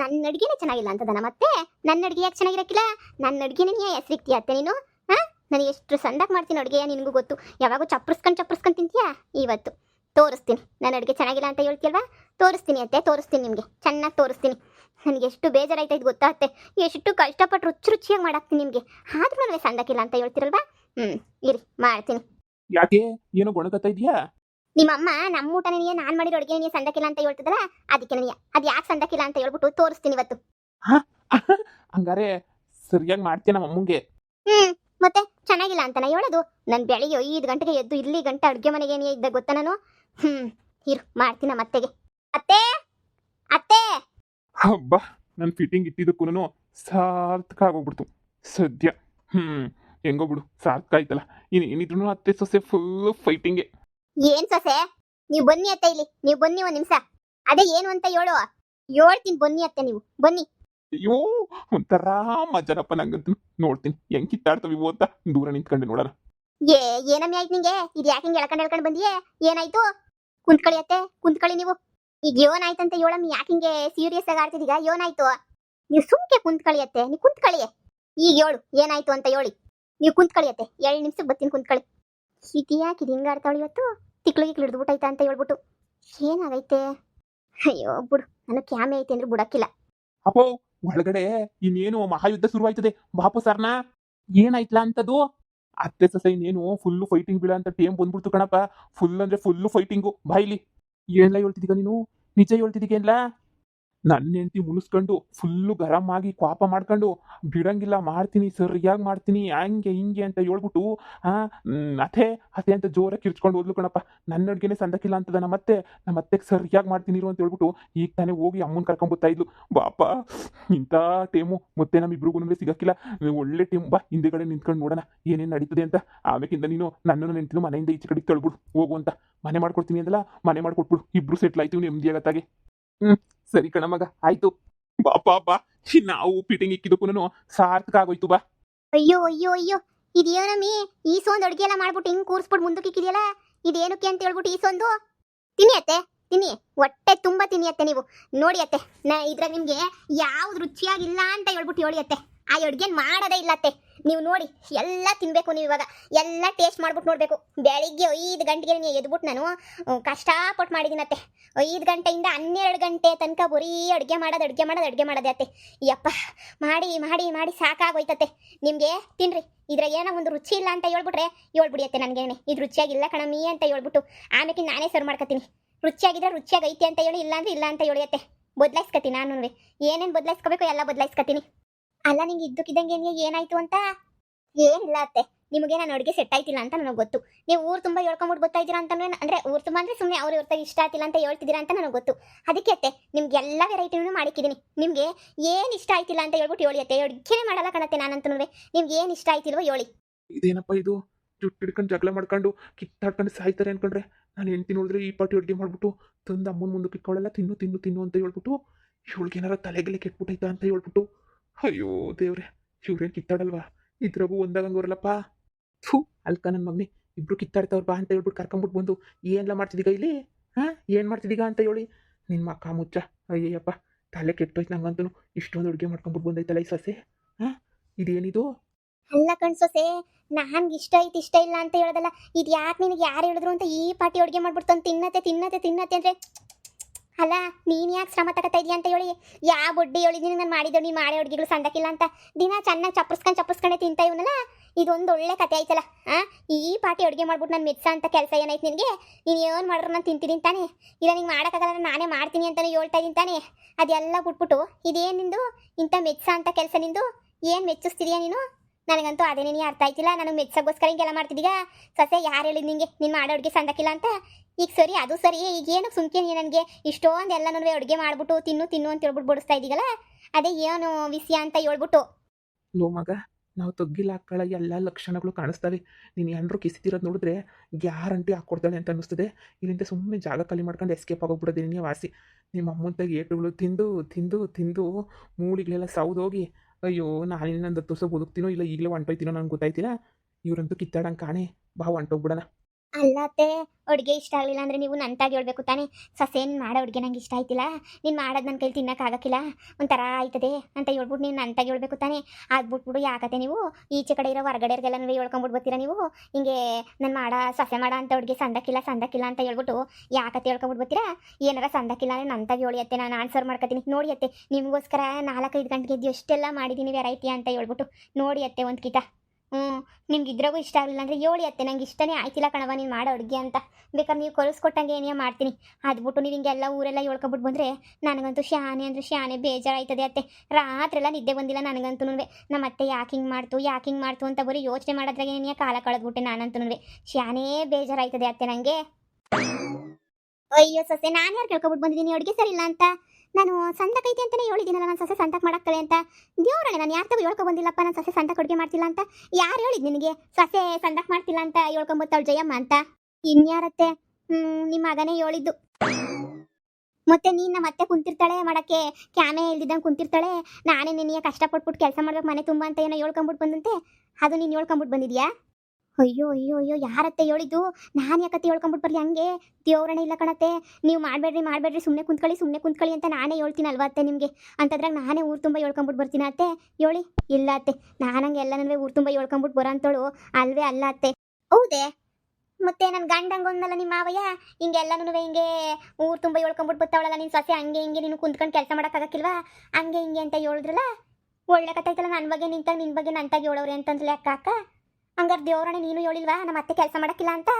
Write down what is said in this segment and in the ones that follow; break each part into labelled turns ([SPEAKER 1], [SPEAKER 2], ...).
[SPEAKER 1] ನನ್ನ ಅಡುಗೆನೇ ಚೆನ್ನಾಗಿಲ್ಲ ಅಂತದನ ಮತ್ತೆ ನನ್ನ ಅಡುಗೆ ಯಾಕೆ ಚೆನ್ನಾಗಿರಕ್ಕಿಲ್ಲ? ನನ್ನ ಅಡುಗೆನೇ ನೀ ಹೆಸರಿಕ್ತೀಯ ಅತ್ತೆ ನೀನು? ಹಾ? ನಾನು ಎಷ್ಟು ಸಂದಾಗಿ ಮಾಡ್ತೀನಿ ಅಡುಗೆ, ನಿನಗೂ ಗೊತ್ತು. ಯಾವಾಗೂ ಚಪ್ಪರ್ಸ್ಕೊಂಡು ಚಪ್ಪರ್ಸ್ಕೊಂಡು ತಿಂತೀಯಾ? ಇವತ್ತು. ತೋರಿಸ್ತೀನಿ. ನನ್ನ ಅಡುಗೆ ಚೆನ್ನಾಗಿಲ್ಲ ಅಂತ ಹೇಳ್ತೀಯಲ್ವಾ? ತೋರಿಸ್ತೀನಿ ಅತ್ತೆ, ತೋರಿಸ್ತೀನಿ ನಿಮಗೆ. ಚೆನ್ನಾಗಿ ತೋರಿಸ್ತೀನಿ. ನನಗೆ ಎಷ್ಟು ಬೇಜಾರಾಯ್ತಾಯ್ತು ಗೊತ್ತಾ ಅತ್ತೆ? ಎಷ್ಟು ಕಷ್ಟಪಟ್ಟು ರುಚಿ ರುಚಿಯಾಗಿ ಮಾಡಾಕ್ತೀನಿ ನಿಮಗೆ. ಆದ್ರೂ ನನಗೆ ಸಂದಕ್ಕಿಲ್ಲ ಅಂತ ಹೇಳ್ತಿರಲ್ವಾ? ಹ್ಞೂ ಇರಿ, ಮಾಡ್ತೀನಿ.
[SPEAKER 2] ಯಾಕೆ? ಏನೋ ಗುಣಗತ್ತಾ ಇದೆಯಾ
[SPEAKER 1] ನಿಮ್ಮ ಅಮ್ಮ ನಮ್ಮ ಊಟ ನನಗೆ ನಾನು ಮಾಡಿರೋ ಅಡುಗೆ ನೀನು ಸಂದಕ್ಕಿಲ್ಲ ಅಂತ ಹೇಳ್ತಿದ್ದಲ್ಲ ಅದಕ್ಕೆ ನನಗೆ ಅದು ಯಾಕೆ ಸಂದಕ್ಕಿಲ್ಲ ಅಂತ ಹೇಳ್ಬಿಟ್ಟು ತೋರಿಸ್ತೀನಿ ಇವತ್ತು.
[SPEAKER 2] ಹಂಗಾರೆ ಸರಿಯಾಗಿ ಮಾಡ್ತೀನಿ ನಮ್ಮ ಅಮ್ಮಂಗೆ?
[SPEAKER 1] ಹ್ಮ್ ಮತ್ತೆ ಚೆನ್ನಾಗಿಲ್ಲ ಅಂತ ನಾ ಹೇಳೋದು. ನಾನು ಬೆಳಿಗ್ಗೆ ಐದು ಗಂಟೆಗೆ ಎದ್ದು ಇಲ್ಲಿ ಗಂಟೆ ಅಡುಗೆ ಮನೆಗೆ ಏನೇ ಇದ್ದ ಗೊತ್ತ ನಾನು? ಹ್ಮ್ ಇರು ಮಾಡ್ತೀನಿ ನಮ್ಮ ಅತ್ತೆಗೆ. ಅತ್ತೆ ಅತ್ತೆ!
[SPEAKER 2] ಹಬ್ಬ ನನ್ನ ಫಿಟ್ಟಿಂಗ್ ಇಟ್ಟಿದ್ದಕ್ಕೂ ಸಾರ್ಥಕ ಆಗೋಗ್ಬಿಡ್ತು. ಸದ್ಯ. ಹ್ಮ್ ಹೆಂಗೋ ಬಿಡು ಸಾರ್ಥಕ ಆಯ್ತಲ್ಲ. ಇನ್ನು ಏನಿದ್ರು ಅತ್ತೆ ಸೊಸೆ ಫುಲ್ ಫೈಟಿಂಗೆ
[SPEAKER 1] ಏನ್ ಸೊಸೆ? ನೀವು ಬನ್ನಿ ಅತ್ತೆ ಇಲ್ಲಿ. ನೀವು ಬನ್ನಿ ಒಂದ್ ನಿಮಿಷ. ಅದೇ ಏನು ಅಂತ ಹೇಳು. ಹೇಳ್ತೀನಿ ಬನ್ನಿ ಅತ್ತೆ ನೀವು. ಬನ್ನಿ.
[SPEAKER 2] ಅಯ್ಯೋ ಒಂಥರ ಮಜರಪ್ಪ ನಂಗಂತ. ನೋಡ್ತೀನಿ ಹೆಂಗ್ ಕಿತ್ತಾಡ್ತವಿ ಅಂತ ದೂರ ನಿಂತ್ಕೊಂಡು ನೋಡೋಣ.
[SPEAKER 1] ಏ ಏನಮ್ಮಿ ಆಯ್ತು ನಿಂಗೆ? ಇದು ಯಾಕೆ ಹಿಂಗೆ ಎಳ್ಕೊಂಡು ಎಳ್ಕೊಂಡು ಬಂದಿಯೇ? ಏನಾಯ್ತು? ಕುಂತ್ಕೊಳ್ಳಿ ಅತ್ತೆ ಕುಂತ್ಕೊಳ್ಳಿ ನೀವು. ಈಗ ಏನಾಯ್ತು ಅಂತ ಹೇಳಮ್ಮಿ ಯಾಕೆ ಹಿಂಗೆ ಸೀರಿಯಸ್ ಆಗಿ ಆಡ್ತಿದೀಗ? ಏನಾಯ್ತು? ನೀವು ಸುಮ್ಕೆ ಕುಂತ್ಕೊಳ್ಳಿ ಅತ್ತೆ ನೀವು ಕುಂತ್ಕೊಳ್ಳಿ. ಈಗ ಹೇಳು ಏನಾಯ್ತು ಅಂತ ಹೇಳಿ. ನೀವು ಕುಂತ್ಕೊಳ್ಳಿ ಅತ್ತೆ. ಎರಡು ನಿಮಿಷಕ್ಕೆ ಬರ್ತೀನಿ ಕುಂತ್ಕೊಳ್ಳಿ. ಇದು ಯಾಕೆ ಇದು ಹಿಂಗೆ ಇವತ್ತು ತಿಕ್ಳಿಗೆ ಹಿಡಿದ್ಬಿಟ್ಟೈತಾ ಅಂತ ಹೇಳ್ಬಿಟ್ಟು. ಏನಾಗೈತೆ? ಅಯ್ಯೋ, ಬಿಡು, ನನಗೆ ಕ್ಯಾಮೆ ಐತೆ ಅಂದ್ರೆ ಬಿಡಕ್ಕಿಲ್ಲ.
[SPEAKER 2] ಅಪ್ಪೋ, ಒಳಗಡೆ ಇನ್ನೇನು ಮಹಾಯುದ್ಧ ಶುರುವಾಯ್ತದೆ. ಬಾಪು ಸರ್ನ ಏನಾಯ್ತಲ್ಲ ಅಂತದು? ಅತ್ತೆ ಸಸ ಇನ್ನೇನು ಫುಲ್ಲು ಫೈಟಿಂಗ್ ಬೀಳ ಅಂತ ಟೇಮ್ ಬಂದ್ಬಿಡ್ತು ಕಣಪ್ಪ. ಫುಲ್ ಅಂದ್ರೆ ಫುಲ್ಲು ಫೈಟಿಂಗು ಬಾಯ್ಲಿ ಏನ್ಲ ಹೇಳ್ತಿದ್ದೀಗ ನೀನು? ನಿಜ ಹೇಳ್ತಿದ್ದೀಗ ಏನ್ಲ? ನನ್ನ ಹೆಂಡತಿ ಮುನಿಸ್ಕೊಂಡು ಫುಲ್ಲು ಗರಂ ಆಗಿ ಕೋಪ ಮಾಡ್ಕೊಂಡು ಬಿಡಂಗಿಲ್ಲ ಮಾಡ್ತೀನಿ ಸರಿಯಾಗಿ ಮಾಡ್ತೀನಿ ಹಂಗೆ ಹಿಂಗೆ ಅಂತ ಹೇಳ್ಬಿಟ್ಟು ಹ್ಮ್, ಅಥೆ ಅತ್ತೆ ಅಂತ ಜೋರಾಗಿ ಕಿರ್ಚ್ಕೊಂಡು ಹೋದ್ಲು ಕಣಪ್ಪ. ನನ್ನ ಅಡ್ಗೆನೆ ಸಂದಕ್ಕಿಲ್ಲ ಅಂತದ ನಮ್ಮ ಅತ್ತೆ. ನಮ್ಮ ಅತ್ತೆಗೆ ಸರಿಯಾಗಿ ಮಾಡ್ತೀನಿ ಇರು ಅಂತ ಹೇಳ್ಬಿಟ್ಟು ಈಗ ತಾನೇ ಹೋಗಿ ಅಮ್ಮನ ಕರ್ಕೊಂಬತ್ತಾ ಇದ್ಲು. ಬಾಪ ಇಂಥ ಟೈಮು ಮತ್ತೆ ನಮ್ಮಿಬ್ರಿಗೂ ನಮಗೆ ಸಿಗಕ್ಕಿಲ್ಲ. ಒಳ್ಳೆ ಟೀಮ್ ಬಾ ಹಿಂದೆಗಡೆ ನಿಂತ್ಕೊಂಡು ನೋಡೋಣ. ಏನೇನು ನಡೀತದೆ ಅಂತ. ಆಮೇಕಿಂದ ನೀನು ನನ್ನನ್ನು ನೆಂತಿನ ಮನೆಯಿಂದ ಈಚೆ ಕಡೆಗೆ ತಳ್ಬಿಡು. ಹೋಗು ಅಂತ. ಮನೆ ಮಾಡ್ಕೊಡ್ತೀನಿ ಅಂದಲ್ಲ ಮನೆ ಮಾಡ್ಕೊಟ್ಬಿಡು. ಇಬ್ರು ಸೆಟ್ಲ್ ಆಯ್ತು ನೆಮ್ಮದಿ ಆಗತ್ತಾಗೆ ಹ್ಮ್. ಸರಿ ಕಣ ಮಗ ಆಯ್ತು. ಬಾ ಛೀ, ನಾವು ಫಿಟ್ಟಿಂಗ್ ಇಕ್ಕಿದಕ್ಕೂ ಸಾರ್ಥಕ ಆಗೋಯ್ತು ಬಾ.
[SPEAKER 1] ಅಯ್ಯೋ ಅಯ್ಯೋ ಅಯ್ಯೋ. ಇದೇನಮ್ಮಿ ಈ ಸೊಂದು ಅಡುಗೆ ಎಲ್ಲ ಮಾಡ್ಬಿಟ್ಟು ಹಿಂಗ್ ಕೂರ್ಸ್ಬಿಟ್ಟು ಮುಂದಕ್ಕೆ ಇಕ್ಕಿದೆಯಲ್ಲ? ಇದೇನಕ್ಕೆ ಅಂತ ಹೇಳ್ಬಿಟ್ಟು ಈ ಸೊಂದು? ತಿನ್ನಿ ಅತ್ತೆ ತಿನ್ನಿ. ಹೊಟ್ಟೆ ತುಂಬಾ ತಿನ್ನಿ ಅತ್ತೆ ನೀವು. ನೋಡಿ ಅತ್ತೆ ನಾ ಇದ್ರಾಗ ನಿಮ್ಗೆ ಯಾವ್ದು ರುಚಿಯಾಗಿಲ್ಲ ಅಂತ ಹೇಳ್ಬಿಟ್ಟು ಹೇಳಿ ಅತ್ತೆ. ಆ ಅಡುಗೆ ಮಾಡೋದೇ ಇಲ್ಲ ಅತ್ತೆ. ನೀವು ನೋಡಿ, ಎಲ್ಲ ತಿನ್ಬೇಕು ನೀವು ಇವಾಗ. ಎಲ್ಲ ಟೇಸ್ಟ್ ಮಾಡ್ಬಿಟ್ಟು ನೋಡಬೇಕು. ಬೆಳಿಗ್ಗೆ ಐದು ಗಂಟೆಗೆ ನೀವು ಎದ್ಬಿಟ್ಟು ನಾನು ಕಷ್ಟಪಟ್ಟು ಮಾಡಿದ್ದೀನತ್ತೆ ಐದು ಗಂಟೆಯಿಂದ ಹನ್ನೆರಡು ಗಂಟೆ ತನಕ ಬರೀ ಅಡುಗೆ ಮಾಡೋದು ಅಡುಗೆ ಮಾಡೋದು, ಅಡುಗೆ ಮಾಡೋದೇ ಅತ್ತೆ. ಯಪ್ಪ, ಮಾಡಿ ಮಾಡಿ ಮಾಡಿ ಸಾಕಾಗೋಯ್ತತ್ತೆ ನಿಮಗೆ ತಿನ್ರಿ ಇದ್ರ ಏನೋ ಒಂದು ರುಚಿ ಇಲ್ಲ ಅಂತ ಹೇಳ್ಬಿಟ್ರೆ ಹೇಳ್ಬಿಡಿಯತ್ತೆ ನನಗೇನೆ ಇದು ರುಚಿಯಾಗಿಲ್ಲ ಕಣಮಿ ಅಂತ ಹೇಳ್ಬಿಟ್ಟು ಆಮೇಲೆ ನಾನೇ ಸರ್ವ್ ಮಾಡ್ಕೊತೀನಿ ರುಚಿಯಾಗಿದ್ರೆ ರುಚಿಯಾಗೈತೆ ಅಂತ ಹೇಳಿ ಇಲ್ಲ ಅಂದ್ರೆ ಇಲ್ಲ ಅಂತ ಹೇಳಿಯತ್ತೆ ಬದಲಾಯಿಸ್ಕತೀನಿ ನಾನು ಏನೇನು ಬದಲಾಯಿಸ್ಕೋಬೇಕು ಎಲ್ಲ ಬದಲಾಯಿಸ್ಕತೀನಿ ಅಲ್ಲ, ನಿಂಗೆ ಇದ್ದಕ್ಕಿದ್ದಂಗೆ ಏನೇ ಏನಾಯ್ತು ಅಂತ? ಏನಿಲ್ಲ ಅತ್ತೆ. ನಿಮಗೆ ನಾನು ಅಡುಗೆ ಸೆಟ್ ಆಯ್ತಿಲ್ಲ ಅಂತ ನನಗೆ ಗೊತ್ತು. ನೀವು ಊರು ತುಂಬ ಹೇಳ್ಕೊಂಬಿಟ್ಟು ಇದ್ದೀರಾ ಅಂತ ಅಂದ್ರೆ ಊರು ತುಂಬ ಅಂದ್ರೆ ಸುಮ್ಮನೆ ಅವ್ರ ಇವ್ರ ಇಷ್ಟ ಆಯ್ತಿಲ್ಲ ಅಂತ ಹೇಳ್ತಿದ್ದೀರಾ ಅಂತ ನನಗೆ ಗೊತ್ತು. ಅದಕ್ಕೆ ಅತ್ತೆ, ನಿಮ್ಗೆ ಎಲ್ಲ ವೆರೈಟಿನೂ ಮಾಡಿಕ್ಕಿದ್ದೀನಿ ನಿಮಗೆ ಏನು ಇಷ್ಟ ಆಯ್ತಿಲ್ಲ ಅಂತ ಹೇಳ್ಬಿಟ್ಟು ಹೇಳಿ ಅತ್ತೆ. ಅಡುಗೆನೇ ಮಾಡಲ್ಲ ಕಣತ್ತೆ ನಾನಂತೂ ನಿಮ್ಗೆ ಏನು ಇಷ್ಟ ಆಯ್ತಿಲ್ವೋ ಹೇಳಿ.
[SPEAKER 2] ಇದೇನಪ್ಪ ಇದು? ಜುಟ್ಟು ಹಿಡ್ಕೊಂಡು ಜಗಳ ಮಾಡ್ಕೊಂಡು ಕಿತ್ತಾಡ್ಕೊಂಡು ಸಾಯ್ತಾರೆ ಅನ್ಕೊಂಡ್ರೆ ನಾನು ಹೆಂಡ್ತಿ ನೋಡಿದ್ರೆ ಈ ಪಾಟಿ ಅಡುಗೆ ಮಾಡ್ಬಿಟ್ಟು ತಂದು ಅಮ್ಮನ ಮುಂದಕ್ಕೆ ಇಟ್ಕೊಳ್ಳಲ್ಲ ತಿನ್ನು ತಿನ್ನು ತಿನ್ನು ಅಂತ ಹೇಳ್ಬಿಟ್ಟು ಇವಳಿಗೆ ಏನಾರ ತಲೆಗೆಲೆ ಕೆಟ್ಬಿಟ್ಟೈತಾ ಅಂತ ಹೇಳ್ಬಿಟ್ಟು ಅಯ್ಯೋ ದೇವ್ರೆ, ಇವ್ರೇನು ಕಿತ್ತಾಡಲ್ವಾ? ಇದ್ರಾಗೂ ಒಂದಾಗಂಗೋರಲ್ಲಪ್ಪ ಥೂ, ಅಲ್ಕ ನನ್ನ ಮಗನಿ, ಇಬ್ರು ಕಿತ್ತಾಡ್ತಾವ್ರ ಬಾ ಅಂತ ಹೇಳ್ಬಿಟ್ಟು ಕರ್ಕೊಂಬಿಟ್ಟು ಬಂದು ಏನೆಲ್ಲ ಮಾಡ್ತಿದ್ದೀಗ ಇಲ್ಲಿ? ಹಾಂ, ಏನು ಮಾಡ್ತಿದ್ದೀಗ ಅಂತ ಹೇಳಿ. ನಿನ್ನ ಮಕ್ಕ ಮುಚ್ಚ. ಅಯ್ಯಯ್ಯಪ್ಪ, ತಲೆ ಕೆಟ್ಟೋಯ್ತು ನಂಗಂತೂ. ಇಷ್ಟೊಂದು ಅಡುಗೆ ಮಾಡ್ಕೊಂಬಿಟ್ಟು ಬಂದೈತಲ್ಲ ಈ ಸೊಸೆ. ಹಾಂ, ಇದೇನಿದು?
[SPEAKER 1] ಅಲ್ಲ ಕಣ್ಸೋಸೆ ನನ್ಗೆ ಇಷ್ಟ ಐತಿ ಇಷ್ಟ ಇಲ್ಲ ಅಂತ ಹೇಳೋದಲ್ಲ ಇದು ಯಾಕೆ ನಿನಗೆ ಯಾರು ಹೇಳಿದ್ರು ಅಂತ ಈ ಪಾಟಿ ಅಡುಗೆ ಮಾಡ್ಬಿಡ್ತಾನೆ? ತಿನ್ನತ್ತೆ ತಿನ್ನತ್ತೆ ತಿನ್ನತ್ತೆ ಅಂದರೆ ಅಲ್ಲ, ನೀನು ಯಾಕೆ ಶ್ರಮ ತಗೋತಾ ಇದೀಯ ಅಂತ ಹೇಳಿ? ಯಾವ ಬುಡ್ಡಿ ಹೇಳಿದೀನಿ ನಾನು ಮಾಡಿದ್ದು ನೀನು ಮಾಡೋ ಅಡುಗೆಗಳು ಸಂದಕ್ಕಿಲ್ಲ ಅಂತ. ದಿನ ಚೆನ್ನಾಗಿ ಚಪ್ಪರ್ಸ್ಕೊಂಡು ಚಪ್ಪರ್ಸ್ಕೊಂಡೆ ತಿಂತಾ ಇವನಲ್ಲ? ಇದೊಂದು ಒಳ್ಳೆ ಕತೆ ಆಯ್ತಲ್ಲ, ಆ? ಈ ಪಾಟಿ ಅಡುಗೆ ಮಾಡ್ಬಿಟ್ಟು ನಾನು ಮೆಚ್ಚ ಅಂತ ಕೆಲಸ ಏನಾಯ್ತು ನಿನಗೆ? ನೀನು ಏನು ಮಾಡಿದ್ರು ನಾನು ತಿಂತೀನಿ ತಾನೆ ಇಲ್ಲ, ನಿಂಗೆ ಮಾಡೋಕ್ಕಾಗಲ್ಲ, ನಾನೇ ಮಾಡ್ತೀನಿ ಅಂತಲೇ ಹೇಳ್ತಾ ಇದ್ದೀನಿ ತಾನೆ? ಅದೆಲ್ಲ ಬಿಟ್ಬಿಟ್ಟು, ಇದೇನು ನಿಂದು? ಇಂಥ ಮೆಚ್ಚ ಅಂತ ಕೆಲಸ ನಿಂದು? ಏನು ಮೆಚ್ಚಿಸ್ತಿದೀಯ ನೀನು? ನನಗಂತೂ ಅದೇ ನೀ ಅರ್ಥ ಆಯ್ತಿಲ್ಲ. ನನಗೆ ಮೆಚ್ಚಗೋಸ್ಕರ ಹಿಂಗೆಲ್ಲ ಮಾಡ್ತಿದ್ದೀಗ. ಸೊಸೆ, ಯಾರು ಹೇಳಿದ್ ನಿಂಗೆ? ನಿಮ್ಮ ಮಾಡೋ ಅಡುಗೆ ಸಂದಕ್ಕಿಲ್ಲ ಅಂತ? ಈಗ ಸರಿ, ಅದು ಸರಿ. ಈಗ ಏನು ಸುಮ್ಕೆ ನನಗೆ ಇಷ್ಟೊಂದು ನನಗೆ ಅಡುಗೆ ಮಾಡ್ಬಿಟ್ಟು ತಿನ್ನು ತಿನ್ನು ಅಂತ ಹೇಳ್ಬಿಟ್ಟು ಬಡಿಸ್ತಾ ಇದ್ದೀಗಲ್ಲ ಅದೇ ಏನು ವಿಷಯ ಅಂತ ಹೇಳ್ಬಿಟ್ಟು.
[SPEAKER 2] ಲೋ ಮಗ, ನಾವು ತಗ್ಗಿಲ್ಲ ಹಾಕೊಳ್ಳೋ ಎಲ್ಲ ಲಕ್ಷಣಗಳು ಕಾಣಿಸ್ತವೆ. ನೀನು ಎಲ್ಲರೂ ಕಿಸಿತಿರೋದು ನೋಡಿದ್ರೆ ಗ್ಯಾರಂಟಿ ಹಾಕ್ಕೊಡ್ತಾಳೆ ಅಂತ ಅನ್ನಿಸ್ತದೆ. ಇಲ್ಲಿಂದ ಸುಮ್ಮನೆ ಜಾಗ ಖಾಲಿ ಮಾಡ್ಕೊಂಡು ಎಸ್ಕೇಪ್ ಆಗೋಗ್ಬಿಡೋದು ನಿನಗೆ ವಾಸಿ. ನಿಮ್ಮ ಅಮ್ಮಂತಾಗ ಏಟುಗಳು ತಿಂದು ತಿಂದು ತಿಂದು ಮೂಳಿಗಳೆಲ್ಲ ಸೌದೋಗಿ ಅಯ್ಯೋ ನಾನು ಇನ್ನೊಂದು ಹತ್ತು ವರ್ಷ ಬದುಕ್ತೀನೋ ಇಲ್ಲ ಈಗಲೇ ಹೊಂಟೋಯ್ತೀನೋ ನಂಗೆ ಗೊತ್ತಾಯ್ತಿಲ್ಲ. ಇವರಂತೂ ಕಿತ್ತಾಡಂಗೆ ಕಾಣೆ. ಬಾ, ಹೊಂಟೋಗ್ಬಿಡೋಣ.
[SPEAKER 1] ಅಲ್ಲ ಅತ್ತೆ, ಅಡುಗೆ ಇಷ್ಟ ಆಗಲಿಲ್ಲ ಅಂದರೆ ನೀವು ನಂತಾಗಿ ಹೇಳ್ಬೇಕು ತಾನೇ. ಸಸೇನ್ ಮಾಡೋ ಅಡುಗೆ ನಂಗೆ ಇಷ್ಟ ಆಯ್ತಿಲ್ಲ. ನೀನು ಮಾಡೋದು ನನ್ನ ಕೈಲಿ ತಿನ್ನೋಕ್ಕಾಗಕ್ಕಿಲ್ಲ ಒಂಥರ ಆಯ್ತದೆ ಅಂತ ಹೇಳ್ಬಿಟ್ಟು ನೀನು ನಂತಾಗಿ ಹೇಳ್ಬೇಕು ತಾನೇ. ಆಗ್ಬಿಟ್ಬಿಡು ಯಾಕತ್ತೆ ನೀವು? ಈಚೆ ಕಡೆ ಇರೋ ಹೊರಗಡೆಯವ್ರಿಗೆಲ್ಲ ನೀವು ಹೇಳ್ಕೊಂಬಿಟ್ಟು ನೀವು? ಹಿಂಗೆ ನಾನು ಮಾಡ ಸೊಸೆ ಮಾಡೋ ಅಂತ ಅಡುಗೆ ಸಂದಕ್ಕಿಲ್ಲ ಸಂದಕ್ಕಿಲ್ಲ ಅಂತ ಹೇಳ್ಬಿಟ್ಟು ಯಾಕತ್ತೆ ಹೇಳ್ಕೊಂಬಿಟ್ಟು ಏನಾರ ಸಂದಕ್ಕಿಲ್ಲ ಅಂದರೆ ನಂತಾಗಿ ಹೇಳಿ ಅತ್ತೆ, ನಾನು ಆನ್ಸರ್ ಮಾಡ್ಕೊತೀನಿ. ನೋಡಿ ಅತ್ತೆ, ನಿಮಗೋಸ್ಕರ ನಾಲ್ಕೈದು ಗಂಟೆಗೆ ಎಷ್ಟೆಲ್ಲ ಮಾಡಿದ್ದೀನಿ ವೆರೈಟಿ ಅಂತ ಹೇಳ್ಬಿಟ್ಟು. ನೋಡಿ ಅತ್ತೆ ಒಂದು ಕಿತ ಹ್ಞೂ ನಿಮ್ಗೆ ಇದ್ರಾಗೂ ಇಷ್ಟ ಆಗಲಿಲ್ಲ ಅಂದರೆ ಹೇಳಿ ಅತ್ತೆ ನಂಗೆ ಇಷ್ಟನೇ ಆಯ್ತಿಲ್ಲ ಕಣವ ನೀನು ಮಾಡೋ ಅಡುಗೆ ಅಂತ. ಬೇಕಾದ್ರೆ ನೀವು ಕಳಿಸ್ಕೊಟ್ಟಂಗೆ ಏನೇ ಮಾಡ್ತೀನಿ. ಅದ್ಬಿಟ್ಟು ನೀವು ಹಿಂಗೆಲ್ಲ ಊರೆಲ್ಲ ಹೇಳ್ಕೊಬಿಟ್ಟು ಬಂದರೆ ನನಗಂತೂ ಶಾನೆ ಅಂದರೆ ಶಾನೆ ಬೇಜಾರಾಯ್ತದೆ ಅತ್ತೆ. ರಾತ್ರೆಲ್ಲ ನಿದ್ದೆ ಬಂದಿಲ್ಲ ನನಗಂತೂ ನಮ್ಮ ಅತ್ತೆ ಯಾಕೆ ಹಿಂಗೆ ಮಾಡ್ತು, ಯಾಕೆ ಹಿಂಗೆ ಮಾಡ್ತು ಅಂತ ಬರೀ ಯೋಚನೆ ಮಾಡೋದ್ರಾಗೆ ಏನೇ ಕಾಲ ಕಳೆದ್ಬಿಟ್ಟೆ ನಾನಂತೂ ಶಾನೇ ಬೇಜಾರಾಯ್ತದೆ ಅತ್ತೆ ನನಗೆ ಅಯ್ಯೋ ಸೊಸೆ, ನಾನು ಯಾರು ಕೇಳ್ಕೊಬಿಟ್ಟು ಬಂದಿದ್ದೀನಿ? ಅಡುಗೆ ಸರಿ ಇಲ್ಲ ಅಂತ. ನಾನು ಸಂತಕೈತಿ ಅಂತಲೇ ಹೇಳಿದ್ದೀನಲ್ಲ ನಾನು ಸೊಸೆ ಸಂತಕ್ ಮಾಡಾಕ್ತವೆ ಅಂತ. ದೇವ್ರಳೆ ನಾನು ಯಾರ ತಗೋ ಹೇಳ್ಕೊ ಬಂದಿಲ್ಲಪ್ಪ ನಾನು ಸೊಸೆ ಸಂತಕ್ ಅಡುಗೆ ಮಾಡ್ತಿಲ್ಲ ಅಂತ. ಯಾರು ಹೇಳಿದ್ ನಿನಗೆ? ಸೊಸೆ ಸಂತಕ್ ಮಾಡ್ತಿಲ್ಲ ಅಂತ ಹೇಳ್ಕೊಂಬತ್ತಾಳು ಜಯಮ್ಮ ಅಂತ. ಇನ್ಯಾರತ್ತೆ? ನಿಮ್ಮ ಮಗನೇ ಹೇಳಿದ್ದು. ಮತ್ತೆ ನೀನು ಮತ್ತೆ ಕುಂತಿರ್ತಾಳೆ ಮಾಡಕ್ಕೆ ಕ್ಯಾಮೆ ಇಲ್ದಿದ್ದಂಗೆ ಕುಂತಿರ್ತಾಳೆ. ನಾನೇ ನಿನಗೆ ಕಷ್ಟಪಟ್ಬಿಟ್ಟು ಕೆಲಸ ಮಾಡ್ಬೇಕು, ಮನೆ ತುಂಬ ಅಂತ ಏನೋ ಹೇಳ್ಕೊಂಬಿಟ್ಟು ಬಂದಂತೆ. ಅದು ನೀನು ಹೇಳ್ಕೊಂಬಿಟ್ಟು ಬಂದಿದ್ಯಾ? ಅಯ್ಯೋ ಅಯ್ಯೋ ಅಯ್ಯೋ, ಯಾರತ್ತೆ ಹೇಳಿದ್ದು? ನಾನು ಯಾಕತ್ತೆ ಹೇಳ್ಕೊಂಬಿಟ್ಟು ಬರ್ಲಿ ಹಂಗೆ? ದೇವ್ರಣ ಇಲ್ಲ ಕಣತ್ತೆ. ನೀವು ಮಾಡಬೇಡ್ರಿ ಮಾಡಬೇಡ್ರಿ ಸುಮ್ಮನೆ ಕುಂತ್ಕೊಳ್ಳಿ ಸುಮ್ಮನೆ ಕುಂತ್ಕೊಳ್ಳಿ ಅಂತ ನಾನೇ ಹೇಳ್ತೀನಿ ಅಲ್ವಾ ಅತ್ತೆ ನಿಮಗೆ? ಅಂತದ್ರಾಗ ನಾನೇ ಊರು ತುಂಬ ಹೇಳ್ಕೊಂಬಿಟ್ಟು ಬರ್ತೀನಿ ಅತ್ತೆ? ಹೇಳಿ. ಇಲ್ಲ ಅತ್ತೆ. ನಾನಂಗೆ ಎಲ್ಲ ನನಗೆ ಊರು ತುಂಬ ಹೇಳ್ಕೊಂಬಿಟ್ಟು ಬರೋ ಅಂತೋಳು ಅಲ್ವೇ ಅಲ್ಲ ಅತ್ತೆ. ಹೌದೇ? ಮತ್ತೆ ನನ್ನ ಗಂಡ ಹಂಗೊಂದಲ್ಲ ನಿಮ್ಮ ಮಾವಯ್ಯ? ಹಿಂಗೆಲ್ಲನೂ ಹಿಂಗೆ ಊರು ತುಂಬ ಹೇಳ್ಕೊಂಬಿಟ್ಟು ಬರ್ತಾವಳಲ್ಲ ನಿನ್ನ ಸೊಸೆ? ಹಂಗೆ ಹಿಂಗೆ ನೀನು ಕುಂತ್ಕೊಂಡು ಕೆಲಸ ಮಾಡೋಕ್ಕಾಗಕ್ಕಿಲ್ವಾ ಹಂಗೆ ಹಿಂಗೆ ಅಂತ ಹೇಳಿದ್ರಲ್ಲ? ಒಳ್ಳೆ ಕಥಾಯ್ತಲ್ಲ ನನ್ನ ಬಗ್ಗೆ, ನಿಂತಾಗ ನಿನ್ನ ಬಗ್ಗೆ ನಂತಾಗಿ ಹೇಳೋರಿ ಅಂತಂದ್ರೆ ಅಕ್ಕ ಅಕ್ಕ? ಹಂಗಾರೆ ದೇವ್ರಣೆ ನೀನು ಹೇಳಿಲ್ವಾ? ನಮ್ಮ ಅತ್ತೆ ಕೆಲಸ ಮಾಡಕ್ಕಿಲ್ಲ ಅಂತ?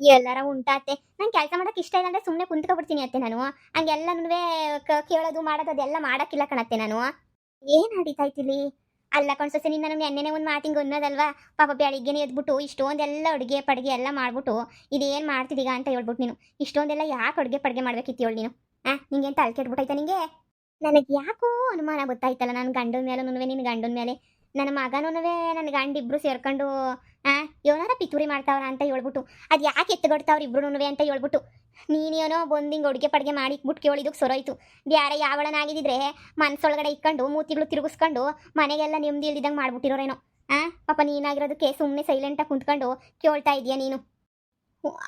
[SPEAKER 1] ಎಲ್ಲಾರ ಉಂಟಾತೆ ನಂಗೆ ಕೆಲಸ ಮಾಡಕ್ಕೆ ಇಷ್ಟ ಇಲ್ಲ ಅಂದ್ರೆ ಸುಮ್ಮನೆ ಕುಂತ್ಕೊಬಿಡ್ತೀನಿ ಅತ್ತೆ ನಾನು. ಹಂಗೆಲ್ಲನೂ ಕೇಳೋದು, ಮಾಡೋದು ಅದೆಲ್ಲ ಮಾಡಕ್ಕಿಲ್ಲ ಕಣತ್ತೆ ನಾನು. ಏನು ನಡೀತಾಯ್ತಿಲಿ ಅಲ್ಲ ಕಣ್ಸೋಸೆ ನಿನ್ನ ನನಗೆ ಎಣ್ಣೆನೆ ಒಂದು ಮಾತಿಂಗ್ ಅನ್ನೋದಲ್ವಾ? ಪಾಪ ಬೆಳಿಗ್ಗೆನೆ ಎದ್ಬಿಟ್ಟು ಇಷ್ಟೊಂದೆಲ್ಲ ಅಡುಗೆ ಪಡ್ಗೆ ಎಲ್ಲ ಮಾಡ್ಬಿಟ್ಟು ಇದೇನು ಮಾಡ್ತಿದ್ದೀಗ ಅಂತ ಹೇಳ್ಬಿಟ್ಟು ನೀನು. ಇಷ್ಟೊಂದೆಲ್ಲ ಯಾಕೆ ಅಡುಗೆ ಪಡ್ಗೆ ಮಾಡ್ಬೇಕಿತ್ತು ಹೇಳಿ ನೀನು. ಆ ನಿಂಗೆ ಅಂತ ಕೆಟ್ಬಿಟ್ಟೈತಾ ನಿಂಗೆ? ನನಗೆ ಯಾಕೋ ಅನುಮಾನ ಗೊತ್ತಾಯ್ತಲ್ಲ ನನ್ನ ಗಂಡನ ಮೇಲೆ ನಿನ್ನ ಗಂಡನ ಮೇಲೆ ನನ್ನ ಮಗನೂ ನನ್ನ ಗಂಡ ಇಬ್ರು ಸೇರ್ಕೊಂಡು, ಆ ಇವನಾರ ಪಿತೂರಿ ಮಾಡ್ತಾವ್ರ ಅಂತ ಹೇಳ್ಬಿಟ್ಟು, ಅದು ಯಾಕೆ ಎತ್ತಗೊಡ್ತಾವ್ರ ಇಬ್ರುನುವೆ ಅಂತ ಹೇಳ್ಬಿಟ್ಟು, ನೀನೇನೋ ಬಂದಿಂಗ್ ಅಡುಗೆ ಪಡ್ಗೆ ಮಾಡಿ ಬಿಟ್ಟು ಕೇಳಿದಕ್ಕೆ ಸೊರೋಯ್ತು ಬ್ಯಾರೆ ಯಾವಳನಾಗಿದ್ದಿದ್ರೆ ಮನ್ಸೊಳಗಡೆ ಇಕ್ಕೊಂಡು ಮೂತಿಗಳು ತಿರುಗಿಸ್ಕೊಂಡು, ಮನೆಗೆಲ್ಲ ನೆಮ್ಮದಿ ಇಲ್ದಿದ್ದಂಗೆ ಮಾಡ್ಬಿಟ್ಟಿರೋರೇನೋ. ಆ, ಪಾಪ ನೀನಾಗಿರೋದಕ್ಕೆ ಸುಮ್ಮನೆ ಸೈಲೆಂಟಾಗಿ ಕುಂತ್ಕೊಂಡು ಕೇಳ್ತಾ ಇದೀಯ ನೀನು?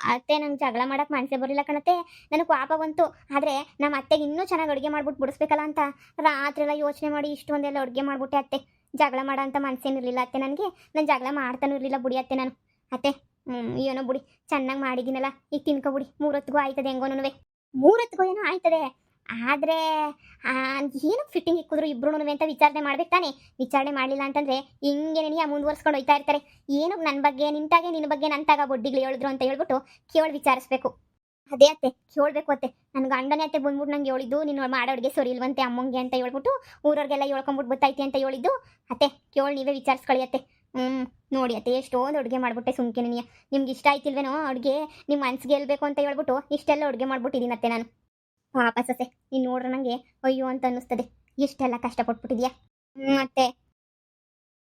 [SPEAKER 1] ಅತ್ತೆ ನಂಗೆ ಜಗಳ ಮಾಡಕ್ಕೆ ಮನಸ್ಸೇ ಬರಲಿಲ್ಲ ಕಣತ್ತೆ. ನನಗೆ ಪಾಪ ಬಂತು. ಆದರೆ ನಮ್ಮ ಅತ್ತೆಗೆ ಇನ್ನೂ ಚೆನ್ನಾಗಿ ಅಡುಗೆ ಮಾಡ್ಬಿಟ್ಟು ಬಿಡಿಸ್ಬೇಕಲ್ಲ ಅಂತ ರಾತ್ರಿ ಎಲ್ಲ ಯೋಚನೆ ಮಾಡಿ ಇಷ್ಟೊಂದೆಲ್ಲ ಅಡುಗೆ ಮಾಡ್ಬಿಟ್ಟೆ ಅತ್ತೆ. ಜಗಳ ಮಾಡೋ ಅಂತ ಮನಸ್ಸೇನಿರಲಿಲ್ಲ ಅತ್ತೆ ನನಗೆ. ನಾನು ಜಗಳ ಮಾಡ್ತಾನೂ ಇರಲಿಲ್ಲ ಬುಡಿ ಅತ್ತೆ ನಾನು. ಅತ್ತೆ ಏನೋ ಬುಡಿ, ಚೆನ್ನಾಗಿ ಮಾಡಿದ್ದೀನಲ್ಲ ಈಗ ತಿನ್ಕೊಬಿಡಿ ಮೂರೊತ್ತಿಗೂ ಆಯ್ತದೆ ಹೆಂಗೋನುವೆ ಮೂರೊತ್ತಿಗೂ ಏನೋ ಆಯ್ತದೆ. ಆದರೆ ಏನು ಫಿಟ್ಟಿಂಗ್ ಇಕ್ಕಿದ್ರು ಇಬ್ರು ಅಂತ ವಿಚಾರಣೆ ಮಾಡ್ಬೇಕು ತಾನೆ. ವಿಚಾರಣೆ ಮಾಡಲಿಲ್ಲ ಅಂತಂದರೆ ಹಿಂಗೆ ನಿನಗೆ ಮುಂದುವರ್ಸ್ಕೊಂಡು ಹೋಯ್ತಾ ಇರ್ತಾರೆ. ಏನು ನನ್ನ ಬಗ್ಗೆ, ನಿಂತಾಗೆ ನಿನ್ನ ಬಗ್ಗೆ ನಂತಾಗ ಬೊಡ್ಡಿಗಳು ಹೇಳಿದ್ರು ಅಂತ ಹೇಳ್ಬಿಟ್ಟು ಕೇಳಿ ವಿಚಾರಿಸ್ಬೇಕು. ಅದೇ ಅತ್ತೆ, ಕೇಳಬೇಕು ಅತ್ತೆ. ನನ್ನ ಗಂಡನೇ ಅತ್ತೆ ಬಂದ್ಬಿಟ್ಟು ನಂಗೆ ಹೇಳಿದ್ದು, ನೀನು ಮಾಡೋ ಅಡುಗೆ ಸರಿ ಇಲ್ವಂತೆ ಅಮ್ಮಂಗೆ ಅಂತ ಹೇಳ್ಬಿಟ್ಟು ಊರವ್ರಿಗೆಲ್ಲ ಹೇಳ್ಕೊಂಬಿಟ್ಟು ಬತ್ತೈತಿ ಅಂತ ಹೇಳಿದ್ದು. ಅತ್ತೆ, ಕೇಳಿ ನೀವೇ ವಿಚಾರಿಸ್ಕೊಳ್ಳಿ ಅತ್ತೆ. ಹ್ಞೂ ನೋಡಿ ಅತ್ತೆ, ಎಷ್ಟೊಂದು ಅಡುಗೆ ಮಾಡ್ಬಿಟ್ಟೆ ಸುಮ್ಕೆ ನೀನು. ನಿಮ್ಗೆ ಇಷ್ಟ ಆಯ್ತಿಲ್ವೇನೋ ಅಡುಗೆ? ನಿಮ್ಮ ಮನ್ಸಿಗೆ ಗೆಲ್ಬೇಕು ಅಂತ ಹೇಳ್ಬಿಟ್ಟು ಇಷ್ಟೆಲ್ಲ ಅಡುಗೆ ಮಾಡ್ಬಿಟ್ಟಿದ್ದೀನಿ ಅತ್ತೆ ನಾನು. ವಾಪಸ್ ಸೊಸೆ, ನೀನು ನೋಡ್ರೆ ನನಗೆ ಅಯ್ಯೋ ಅಂತ ಅನ್ನಿಸ್ತದೆ. ಇಷ್ಟೆಲ್ಲ ಕಷ್ಟಪಟ್ಬಿಟ್ಟಿದ್ಯಾ? ಹ್ಞೂ ಅತ್ತೆ.